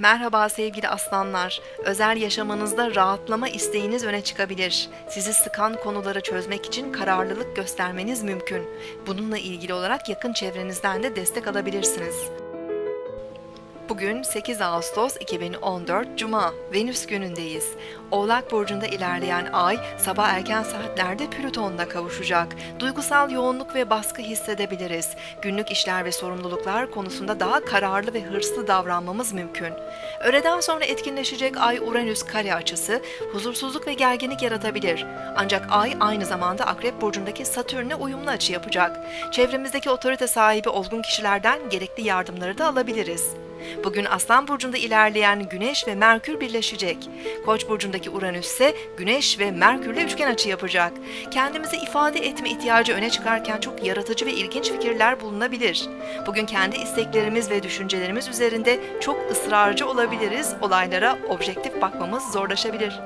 Merhaba sevgili aslanlar. Özel yaşamınızda rahatlama isteğiniz öne çıkabilir. Sizi sıkan konuları çözmek için kararlılık göstermeniz mümkün. Bununla ilgili olarak yakın çevrenizden de destek alabilirsiniz. Bugün 8 Ağustos 2014 Cuma, Venüs günündeyiz. Oğlak Burcu'nda ilerleyen ay sabah erken saatlerde Plüton'la kavuşacak. Duygusal yoğunluk ve baskı hissedebiliriz. Günlük işler ve sorumluluklar konusunda daha kararlı ve hırslı davranmamız mümkün. Öğleden sonra etkinleşecek Ay-Uranüs kare açısı huzursuzluk ve gerginlik yaratabilir. Ancak ay aynı zamanda Akrep Burcu'ndaki Satürn'e uyumlu açı yapacak. Çevremizdeki otorite sahibi olgun kişilerden gerekli yardımları da alabiliriz. Bugün Aslan Burcu'nda ilerleyen Güneş ve Merkür birleşecek. Koç Burcu'ndaki Uranüs ise Güneş ve Merkür'le üçgen açı yapacak. Kendimizi ifade etme ihtiyacı öne çıkarken çok yaratıcı ve ilginç fikirler bulunabilir. Bugün kendi isteklerimiz ve düşüncelerimiz üzerinde çok ısrarcı olabiliriz. Olaylara objektif bakmamız zorlaşabilir.